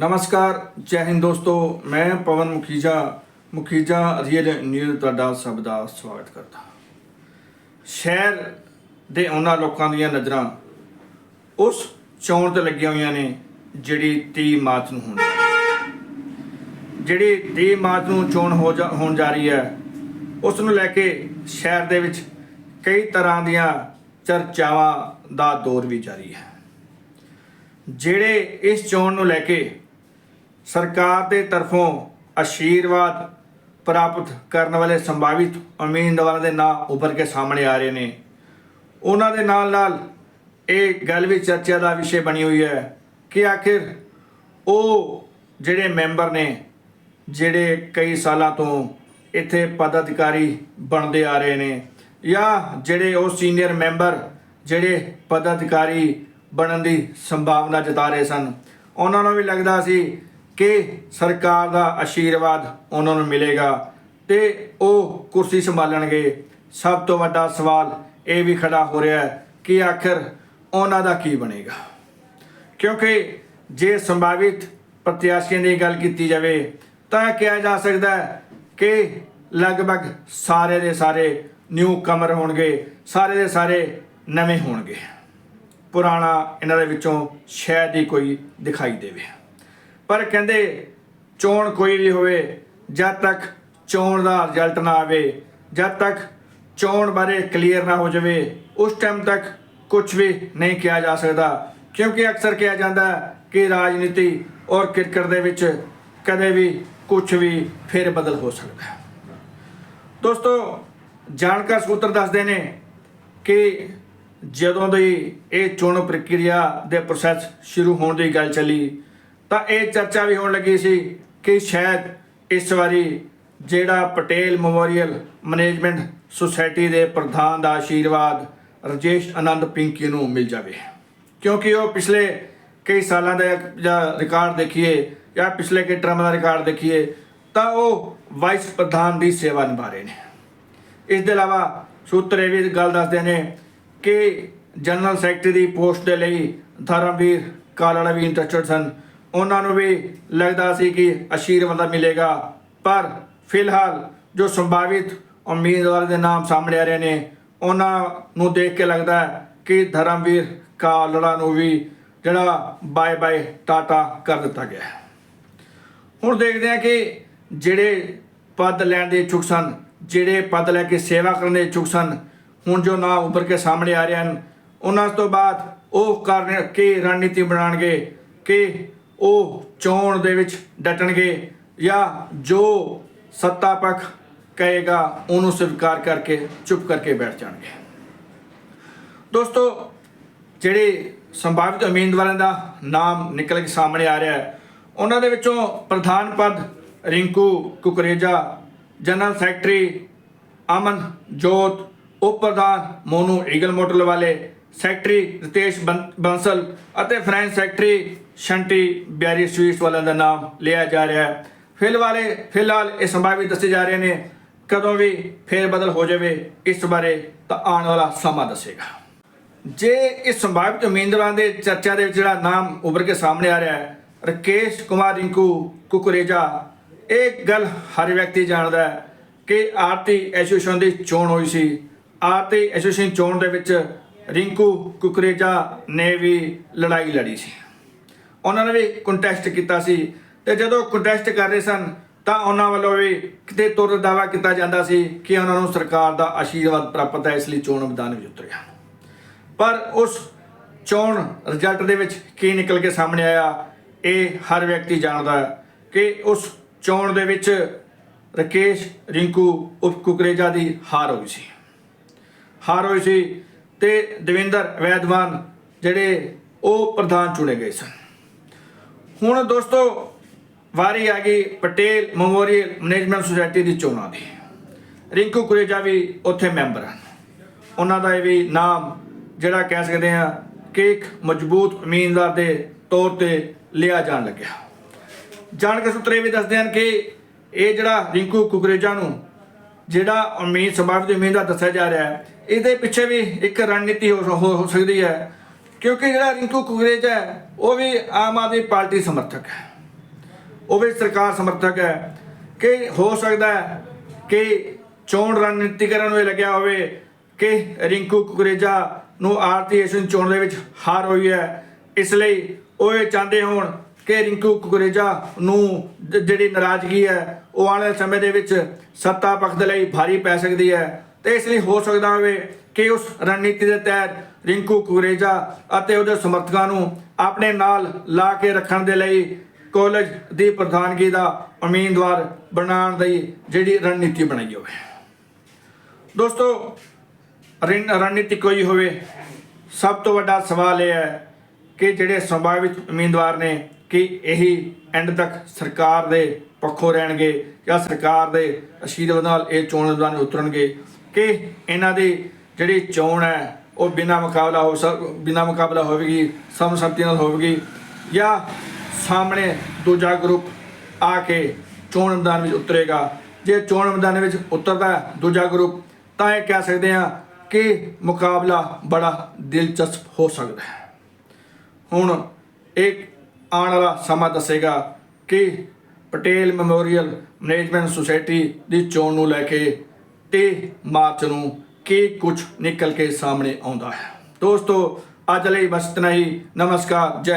ਨਮਸਕਾਰ, ਜੈ ਹਿੰਦ ਦੋਸਤੋ। ਮੈਂ ਪਵਨ ਮੁਖੀਜਾ ਮੁਖੀਜਾ ਰੀਅਲ ਨਿਊਜ਼ ਤੁਹਾਡਾ ਸਭ ਦਾ ਸਵਾਗਤ ਕਰਦਾ ਸ਼ਹਿਰ ਦੇ ਉਹਨਾਂ ਲੋਕਾਂ ਦੀਆਂ ਨਜ਼ਰਾਂ ਉਸ ਚੋਣ ਤੇ ਲੱਗੀਆਂ ਹੋਈਆਂ ਨੇ ਜਿਹੜੀ 30 ਮਾਰਚ ਨੂੰ ਹੋਣੀ ਹੈ। ਜਿਹੜੀ 30 ਮਾਰਚ ਨੂੰ ਚੋਣ ਹੋ ਜਾ- ਹੋਣ ਜਾ ਰਹੀ ਹੈ, ਉਸ ਨੂੰ ਲੈ ਕੇ ਸ਼ਹਿਰ ਦੇ ਵਿੱਚ ਕਈ ਤਰ੍ਹਾਂ ਦੀਆਂ ਚਰਚਾਵਾਂ ਦਾ ਦੌਰ ਵੀ ਜਾਰੀ ਹੈ। ਜਿਹੜੇ ਇਸ ਚੋਣ ਨੂੰ ਲੈ ਕੇ ਸਰਕਾਰ ਦੇ ਤਰਫੋਂ ਆਸ਼ੀਰਵਾਦ ਪ੍ਰਾਪਤ ਕਰਨ ਵਾਲੇ ਸੰਭਾਵਿਤ ਉਮੀਦਵਾਰਾਂ ਦੇ ਨਾਂ ਉੱਭਰ ਕੇ ਸਾਹਮਣੇ ਆ ਰਹੇ ਨੇ। ਉਹਨਾਂ ਦੇ ਨਾਲ ਨਾਲ ਇਹ ਗੱਲ ਵੀ ਚਰਚਾ ਦਾ ਵਿਸ਼ੇ ਬਣੀ ਹੋਈ ਹੈ ਕਿ ਆਖਿਰ ਉਹ ਜਿਹੜੇ ਮੈਂਬਰ ਨੇ, ਜਿਹੜੇ ਕਈ ਸਾਲਾਂ ਤੋਂ ਇੱਥੇ ਪਦ ਅਧਿਕਾਰੀ ਬਣਦੇ ਆ ਰਹੇ ਨੇ ਜਾਂ ਜਿਹੜੇ ਉਹ ਸੀਨੀਅਰ ਮੈਂਬਰ ਜਿਹੜੇ ਪਦ ਅਧਿਕਾਰੀ ਬਣਨ ਦੀ ਸੰਭਾਵਨਾ ਜਤਾ ਰਹੇ ਸਨ, ਉਹਨਾਂ ਨੂੰ ਵੀ ਲੱਗਦਾ ਸੀ ਕਿ ਸਰਕਾਰ ਦਾ ਆਸ਼ੀਰਵਾਦ ਉਹਨਾਂ ਨੂੰ ਮਿਲੇਗਾ ਤੇ ਉਹ ਕੁਰਸੀ ਸੰਭਾਲਣਗੇ। ਸਭ ਤੋਂ ਵੱਡਾ ਸਵਾਲ ਇਹ ਵੀ ਖੜਾ ਹੋ ਰਿਹਾ ਹੈ ਕਿ ਆਖਰ ਉਹਨਾਂ ਦਾ ਕੀ ਬਣੇਗਾ। ਕਿਉਂਕਿ ਜੇ ਸੰਭਾਵਿਤ ਪ੍ਰਤਿਆਸ਼ੀਆਂ ਦੀ ਗੱਲ ਕੀਤੀ ਜਾਵੇ, ਤਾਂ ਕਿਹਾ ਜਾ ਸਕਦਾ ਹੈ ਕਿ ਲਗਭਗ ਸਾਰੇ ਦੇ ਸਾਰੇ ਨਿਊ ਕਮਰ ਹੋਣਗੇ, ਸਾਰੇ ਦੇ ਸਾਰੇ ਨਵੇਂ ਹੋਣਗੇ। ਪੁਰਾਣਾ ਇਹਨਾਂ ਦੇ ਵਿੱਚੋਂ ਸ਼ਾਇਦ ਹੀ ਕੋਈ ਦਿਖਾਈ ਦੇਵੇ। ਪਰ ਕਹਿੰਦੇ ਚੋਣ ਕੋਈ ਵੀ ਹੋਵੇ, ਜਦ ਤੱਕ ਚੋਣ ਦਾ ਰਿਜ਼ਲਟ ਨਾ ਆਵੇ, ਜਦ ਤੱਕ ਚੋਣ ਬਾਰੇ ਕਲੀਅਰ ਨਾ ਹੋ ਜਾਵੇ, ਉਸ ਟਾਈਮ ਤੱਕ ਕੁਝ ਵੀ ਨਹੀਂ ਕਿਹਾ ਜਾ ਸਕਦਾ। ਕਿਉਂਕਿ ਅਕਸਰ ਕਿਹਾ ਜਾਂਦਾ ਕਿ ਰਾਜਨੀਤੀ ਔਰ ਕ੍ਰਿਕਟ ਦੇ ਵਿੱਚ ਕਦੇ ਵੀ ਕੁਝ ਵੀ ਫੇਰ ਬਦਲ ਹੋ ਸਕਦਾ ਹੈ। ਦੋਸਤੋ, ਜਾਣਕਾਰ ਸੂਤਰ ਦੱਸਦੇ ਨੇ ਕਿ ਜਦੋਂ ਦੀ ਇਹ ਚੋਣ ਪ੍ਰਕਿਰਿਆ ਦੇ ਪ੍ਰੋਸੈਸ ਸ਼ੁਰੂ ਹੋਣ ਦੀ ਗੱਲ ਚੱਲੀ ਤਾਂ ਇਹ ਚਰਚਾ ਵੀ ਹੋਣ ਲੱਗੀ ਸੀ ਕਿ ਸ਼ਾਇਦ ਇਸ ਵਾਰੀ ਜਿਹੜਾ ਪਟੇਲ ਮੈਮੋਰੀਅਲ ਮੈਨੇਜਮੈਂਟ ਸੁਸਾਇਟੀ ਦੇ ਪ੍ਰਧਾਨ ਦਾ ਆਸ਼ੀਰਵਾਦ ਰਜੇਸ਼ ਆਨੰਦ ਪਿੰਕੀ ਨੂੰ ਮਿਲ ਜਾਵੇ। ਕਿਉਂਕਿ ਉਹ ਪਿਛਲੇ ਕਈ ਸਾਲਾਂ ਦਾ ਜਾਂ ਰਿਕਾਰਡ ਦੇਖੀਏ ਜਾਂ ਪਿਛਲੇ ਕਈ ਟਰਮ ਦਾ ਰਿਕਾਰਡ ਦੇਖੀਏ, ਤਾਂ ਉਹ ਵਾਈਸ ਪ੍ਰਧਾਨ ਦੀ ਸੇਵਾ ਨਿਭਾ ਰਹੇ ਨੇ। ਇਸ ਦੇ ਇਲਾਵਾ ਸੂਤਰ ਇਹ ਵੀ ਗੱਲ ਦੱਸਦੇ ਨੇ ਕਿ ਜਨਰਲ ਸੈਕਟਰੀ ਦੀ ਪੋਸਟ ਦੇ ਲਈ ਧਰਮਵੀਰ ਕਾਲੜਾ ਵੀ ਇੰਟਰਸਟਡ ਸਨ। ਉਹਨਾਂ ਨੂੰ ਵੀ ਲੱਗਦਾ ਸੀ ਕਿ ਆਸ਼ੀਰਵਾਦ ਮਿਲੇਗਾ, ਪਰ ਫਿਲਹਾਲ ਜੋ ਸੰਭਾਵਿਤ ਉਮੀਦਵਾਰ ਦੇ ਨਾਮ ਸਾਹਮਣੇ ਆ ਰਹੇ ਨੇ, ਉਹਨਾਂ ਨੂੰ ਦੇਖ ਕੇ ਲੱਗਦਾ ਹੈ ਕਿ ਧਰਮਵੀਰ ਕਾਲੜਾ ਨੂੰ ਵੀ ਜਿਹੜਾ ਬਾਏ ਬਾਏ ਟਾਟਾ ਕਰ ਦਿੱਤਾ ਗਿਆ ਹੁਣ ਦੇਖਦੇ ਹਾਂ ਕਿ ਜਿਹੜੇ ਪਦ ਲੈਣ ਦੇ ਇਛੁਕ ਸਨ, ਜਿਹੜੇ ਪਦ ਲੈ ਕੇ ਸੇਵਾ ਕਰਨ ਦੇ ਇਛੁਕ ਸਨ, ਹੁਣ ਜੋ ਨਾਂ ਉੱਭਰ ਕੇ ਸਾਹਮਣੇ ਆ ਰਹੇ ਹਨ, ਉਹਨਾਂ ਤੋਂ ਬਾਅਦ ਉਹ ਕਰਨ ਕੀ ਰਣਨੀਤੀ ਬਣਾਉਣਗੇ, ਕਿ ਉਹ ਚੋਣ ਦੇ ਵਿੱਚ ਡਟਣਗੇ ਜਾਂ ਜੋ ਸੱਤਾ ਪੱਖ ਕਹੇਗਾ, ਉਹਨੂੰ ਸਵੀਕਾਰ ਕਰਕੇ, ਚੁੱਪ ਕਰਕੇ ਬੈਠ ਜਾਣਗੇ। ਦੋਸਤੋ, ਜਿਹੜੇ ਸੰਭਾਵਿਤ ਉਮੀਦਵਾਰਾਂ ਦਾ ਨਾਮ ਨਿਕਲ ਕੇ ਸਾਹਮਣੇ ਆ ਰਿਹਾ ਹੈ, ਉਹਨਾਂ ਦੇ ਵਿੱਚੋਂ ਪ੍ਰਧਾਨ ਪਦ ਰਿੰਕੂ ਕੁਕਰੇਜਾ, ਜਨਰਲ ਸੈਕਟਰੀ ਅਮਨ ਜੋਤ ਉਪ ਪ੍ਰਧਾਨ ਮੋਨੂ ਈਗਲ ਮੋਟਰ ਵਾਲੇ ਸੈਕਟਰੀ ਰਤੇਸ਼ ਬੰ- ਬੰਸਲ ਅਤੇ ਫ੍ਰੈਂਚ ਸੈਕਟਰੀ ਸ਼ੰਟੀ ਬਿਆਰੀ ਸਵੀਟਸ ਵਾਲਿਆਂ ਦਾ ਨਾਮ ਲਿਆ ਜਾ ਰਿਹਾ ਹੈ। ਫਿਲਹਾਲ ਫਿਲਹਾਲ ਇਹ ਸੰਭਾਵਿਤ ਦੱਸੇ ਜਾ ਰਹੇ ਨੇ। ਕਦੋਂ ਵੀ ਫੇਰ ਬਦਲ ਹੋ ਜਾਵੇ, ਇਸ ਬਾਰੇ ਤਾਂ ਆਉਣ ਵਾਲਾ ਸਮਾਂ ਦੱਸੇਗਾ। ਜੇ ਇਸ ਸੰਭਾਵਿਤ ਉਮੀਦਵਾਰਾਂ ਦੇ ਚਰਚਾ ਦੇ ਵਿੱਚ ਜਿਹੜਾ ਨਾਮ ਉੱਭਰ ਕੇ ਸਾਹਮਣੇ ਆ ਰਿਹਾ ਹੈ, ਰਕੇਸ਼ ਕੁਮਾਰ ਰਿੰਕੂ ਕੁਕਰੇਜਾ, ਇਹ ਗੱਲ ਹਰ ਵਿਅਕਤੀ ਜਾਣਦਾ ਹੈ ਕਿ ਆਰਤੀ ਐਸੋਸੀਏਸ਼ਨ ਦੀ ਚੋਣ ਹੋਈ ਸੀ। ਆਰਤੀ ਐਸੋਸੀਏਸ਼ਨ ਚੋਣ ਦੇ ਵਿੱਚ ਰਿੰਕੂ ਕੁਕਰੇਜਾ ਨੇ ਵੀ ਲੜਾਈ ਲੜੀ ਸੀ। ਉਹਨਾਂ ਨੇ ਵੀ ਕੰਟੈਸਟ ਕੀਤਾ ਸੀ ਤੇ ਜਦੋਂ ਕੰਟੈਸਟ ਕਰ ਰਹੇ ਸਨ, ਤਾਂ ਉਹਨਾਂ ਵੱਲੋਂ ਵੀ ਕਿਤੇ ਤੁਰ ਦਾਵਾ ਕੀਤਾ ਜਾਂਦਾ ਸੀ ਕਿ ਉਹਨਾਂ ਨੂੰ ਸਰਕਾਰ ਦਾ ਆਸ਼ੀਰਵਾਦ ਪ੍ਰਾਪਤ ਹੈ, ਇਸ ਲਈ ਚੋਣ ਮੈਦਾਨ ਵਿੱਚ ਉਤਰਿਆ। ਪਰ ਉਸ ਚੋਣ ਰਿਜ਼ਲਟ ਦੇ ਵਿੱਚ ਕੀ ਨਿਕਲ ਕੇ ਸਾਹਮਣੇ ਆਇਆ, ਇਹ ਹਰ ਵਿਅਕਤੀ ਜਾਣਦਾ ਹੈ ਕਿ ਉਸ ਚੋਣ ਦੇ ਵਿੱਚ ਰਕੇਸ਼, ਰਿੰਕੂ, ਉਪ ਕੁਕਰੇਜਾ ਦੀ ਹਾਰ ਹੋਈ ਸੀ। ਹਾਰ ਹੋਈ ਸੀ ਤੇ ਦਵਿੰਦਰ ਵੈਦਵਾਨ ਜਿਹੜੇ ਉਹ ਪ੍ਰਧਾਨ ਚੁਣੇ ਗਏ ਸਨ। ਹੁਣ ਦੋਸਤੋ, ਵਾਰੀ ਆ ਗਈ ਪਟੇਲ ਮੈਮੋਰੀਅਲ ਮੈਨੇਜਮੈਂਟ ਸੁਸਾਇਟੀ ਦੀ ਚੋਣਾਂ ਦੀ। ਰਿੰਕੂ ਕੁਰੇਜਾ ਵੀ ਉੱਥੇ ਮੈਂਬਰ ਹਨ। ਉਹਨਾਂ ਦਾ ਇਹ ਵੀ ਨਾਮ ਜਿਹੜਾ ਕਹਿ ਸਕਦੇ ਆ ਕਿ ਇੱਕ ਮਜ਼ਬੂਤ ਉਮੀਦਵਾਰ ਦੇ ਤੌਰ ਤੇ ਲਿਆ ਜਾਣ ਲੱਗਿਆ। ਜਾਣਕਾਰ ਸੂਤਰ ਇਹ ਵੀ ਦੱਸਦੇ ਹਨ ਕਿ ਇਹ ਜਿਹੜਾ ਰਿੰਕੂ ਕੁਕਰੇਜਾ ਨੂੰ ਜਿਹੜਾ ਉਮੀਦ ਸੰਭਾਵਿਤ ਦਾ ਦੱਸਿਆ ਜਾ ਰਿਹਾ ਹੈ, ਇਹਦੇ ਪਿੱਛੇ ਵੀ ਇੱਕ ਰਣਨੀਤੀ ਹੋ ਹੋ ਸਕਦੀ ਹੈ। ਕਿਉਂਕਿ ਜਿਹੜਾ ਰਿੰਕੂ ਕੁਕਰੇਜਾ ਹੈ, ਉਹ ਵੀ ਆਮ ਆਦਮੀ ਪਾਰਟੀ ਸਮਰਥਕ ਹੈ। ਉਹ ਵੀ ਸਰਕਾਰ ਸਮਰਥਕ ਹੈ ਕਿ ਹੋ ਸਕਦਾ ਹੈ ਕਿ ਚੋਣ ਰਣਨੀਤੀਕਰਨ ਨੂੰ ਇਹ ਲੱਗਿਆ ਹੋਵੇ ਕਿ ਰਿੰਕੂ ਕੁਕਰੇਜਾ ਨੂੰ ਆਰਤੀ ਏਸ਼ੀਅਨ ਚੋਣ ਦੇ ਵਿੱਚ ਹਾਰ ਹੋਈ ਹੈ। ਇਸ ਲਈ ਉਹ ਇਹ ਚਾਹੁੰਦੇ ਹੋਣ ਕਿ ਰਿੰਕੂ ਕੁਕਰੇਜਾ ਨੂੰ ਜਿਹੜੀ ਨਾਰਾਜ਼ਗੀ ਹੈ, ਉਹ ਆਉਣ ਵਾਲੇ ਸਮੇਂ ਦੇ ਵਿੱਚ ਸੱਤਾ ਪੱਖ ਦੇ ਲਈ ਭਾਰੀ ਪੈ ਸਕਦੀ ਹੈ। ਤੇ ਇਸ ਲਈ ਹੋ ਸਕਦਾ ਹੋਵੇ ਕਿ ਉਸ ਰਣਨੀਤੀ ਦੇ ਤਹਿਤ ਰਿੰਕੂ ਕੁਕਰੇਜਾ ਅਤੇ ਉਹਦੇ ਸਮਰਥਕਾਂ ਨੂੰ ਆਪਣੇ ਨਾਲ ਲਾ ਕੇ ਰੱਖਣ ਦੇ ਲਈ ਕਾਲਜ ਦੀ ਪ੍ਰਧਾਨਗੀ ਦਾ ਉਮੀਦਵਾਰ ਬਣਾਉਣ ਦੀ ਜਿਹੜੀ ਰਣਨੀਤੀ ਬਣਾਈ ਹੋਵੇ। ਦੋਸਤੋ ਰਣ- ਰਣਨੀਤੀ ਕੋਈ ਹੋਵੇ, ਸਭ ਤੋਂ ਵੱਡਾ ਸਵਾਲ ਇਹ ਹੈ ਕਿ ਜਿਹੜੇ ਸੰਭਾਵਿਤ ਉਮੀਦਵਾਰ ਨੇ ਕਿ ਇਹੀ ਐਂਡ ਤੱਕ ਸਰਕਾਰ ਦੇ ਪੱਖੋਂ ਰਹਿਣਗੇ ਜਾਂ ਸਰਕਾਰ ਦੇ ਅਸ਼ੀਰਵਾਦ ਨਾਲ ਇਹ ਚੋਣ ਮੈਦਾਨ ਵਿੱਚ ਉਤਰਨਗੇ ਕਿ ਇਹਨਾਂ ਦੀ ਜਿਹੜੀ ਚੋਣ ਹੈ, ਉਹ ਬਿਨਾਂ ਮੁਕਾਬਲਾ ਹੋ ਸਕ, ਬਿਨਾਂ ਮੁਕਾਬਲਾ ਹੋਵੇਗੀ ਸਮਸੰਮਤੀ ਨਾਲ ਹੋਵੇਗੀ ਜਾਂ ਸਾਹਮਣੇ ਦੂਜਾ ਗਰੁੱਪ ਆ ਕੇ ਚੋਣ ਮੈਦਾਨ ਵਿੱਚ ਉਤਰੇਗਾ। ਜੇ ਚੋਣ ਮੈਦਾਨ ਵਿੱਚ ਉਤਰਦਾ ਦੂਜਾ ਗਰੁੱਪ ਤਾਂ ਇਹ ਕਹਿ ਸਕਦੇ ਹਾਂ ਕਿ ਮੁਕਾਬਲਾ ਬੜਾ ਦਿਲਚਸਪ ਹੋ ਸਕਦਾ ਹੈ। ਹੁਣ ਇੱਕ ਆਉਣ ਵਾਲਾ ਸਮਾਂ ਦੱਸੇਗਾ ਕਿ ਪਟੇਲ ਮੈਮੋਰੀਅਲ ਮੈਨੇਜਮੈਂਟ ਸੁਸਾਇਟੀ ਦੀ ਚੋਣ ਨੂੰ ਲੈ ਕੇ ਤੇ ਮਾਰਚ ਨੂੰ ਕੀ ਕੁਝ ਨਿਕਲ ਕੇ ਸਾਹਮਣੇ ਆਉਂਦਾ ਹੈ। ਦੋਸਤੋ, ਅੱਜ ਲਈ ਬਸ ਇਤਨਾ ਹੀ। ਨਮਸਕਾਰ, ਜੈ